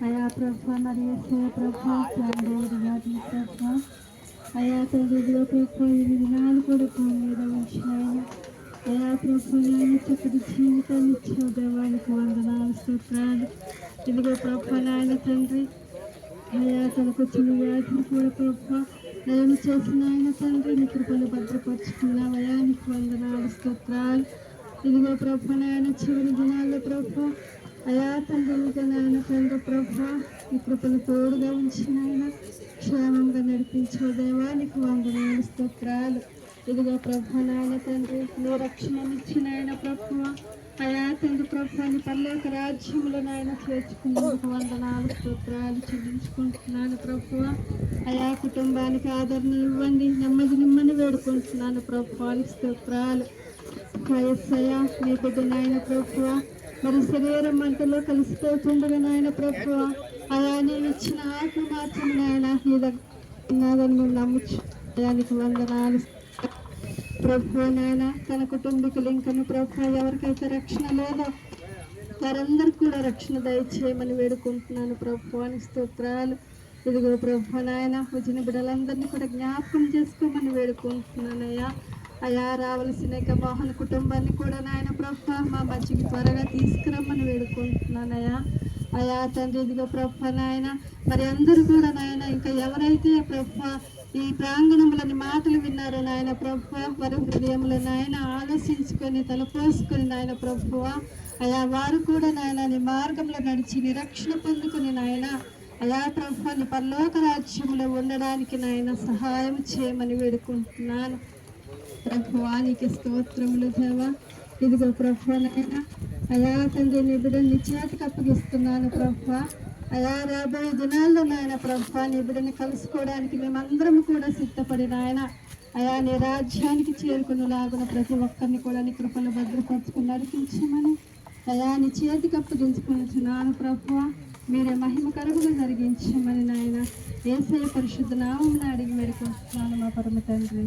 అయా ప్రభు మరి ఏసే ప్రభు దేవుడి గారి ప్రభు అయా తల్లిలో ప్రభు ఈ దినాలు కూడా భూమి మీద ఉంచినాయన అయా ప్రభు నేను చక్కటి జీవితాన్ని ఇచ్చిన దేవానికి వందనాలు స్తోత్రాలు ఇదిగో ప్రభు నాయన తండ్రి అయా తనకు వచ్చిన వ్యాధిని కూడా ప్రభు నేను చేసిన ఆయన తండ్రి నీ కృపను భద్రపరుచుకున్న వయానికి వందనాలు స్తోత్రాలు ఇదిగో ప్రభు నాయన చివరి దినాల్లో ప్రభు అయా తండ్రి ఇక నాయన తండ్రి ప్రభు ఈ కృపను తోడుగా ఉంచిన ఆయన క్షేమంగా నడిపించే దేవానికి వందనాలు స్తోత్రాలు. ఇదిగో ప్రభు నాయన తండ్రి నీ రక్షణ ఇచ్చిన ఆయన ప్రభు అయా తండ్రి ప్రభుత్వాన్ని పర్లోక రాజ్యంలో నాయన చేర్చుకున్నందుకు వందనాలు స్తోత్రాలు చెల్లించుకుంటున్నాను ప్రభు అయా కుటుంబానికి ఆదరణ ఇవ్వండి నెమ్మది నిమ్మని వేడుకుంటున్నాను ప్రభుత్వానికి స్తోత్రాలు. కయస్సయ నీ బిడ్డ నాయన ప్రభు మరి శరీరం మంటలో కలిసిపోతుండగా నాయన ప్రభు అలా నేను ఇచ్చిన ఆకు మాత్రం నాయన. నీ దగ్గర ఉన్నదని మేము వందనాలు. ప్రభు నాయన తన కుటుంబీకులు ఇంకను ప్రభు ఎవరికైతే రక్షణ లేదో వారందరికి కూడా రక్షణ దయచేయమని వేడుకుంటున్నాను ప్రభు అని స్తోత్రాలు. ఇదిగో ప్రభు నాయన వచ్చిన బిడ్డలందరినీ కూడా జ్ఞాపకం చేసుకోమని వేడుకుంటున్నానయ్యా. అయా రావలసిన యొక్క మోహన్ కుటుంబాన్ని కూడా నాయన ప్రభ మా మధ్యకి త్వరగా తీసుకురమ్మని వేడుకుంటున్నానయ్యా. అయా తండ్రి ఇదిగో ప్రభు నాయన మరి అందరూ కూడా నాయన ఇంకా ఎవరైతే ప్రభ ఈ ప్రాంగణములని మాటలు విన్నారో నాయన ప్రభు వారి హృదయంలో నాయన ఆలోచించుకొని తలపోసుకొని నాయన ప్రభువ అయా వారు కూడా నాయన నీ మార్గంలో నడిచి నిరక్షణ పొందుకుని నాయన అయా ప్రభు నీ పరలోక రాజ్యంలో ఉండడానికి నాయన సహాయం చేయమని వేడుకుంటున్నాను. ప్రభువానికి స్తోత్రములు దేవా. ఇదిగో ప్రభువనైనా అయా తండ్రి నీ బిడ్డని నీ చేతికి అప్పగిస్తున్నాను ప్రభు. అయా రాబోయే దినాల్లో నాయన ప్రభు నీ బిడ్డని కలుసుకోవడానికి మేమందరం కూడా సిద్ధపడి నాయన. అయా నీ రాజ్యానికి చేరుకునేలాగున ప్రతి ఒక్కరిని కూడా నీ కృపలు భద్రపరుచుకుని నడిపించమని అయా నీ చేతికి అప్పగించుకుంటున్నాను ప్రభు మీరే మహిమ కలుగుగా జరిగించమని నాయన. ఏసయ పరిశుద్ధ నామం అడిగి వేడుకుంటున్నాను మా పరమ తండ్రి.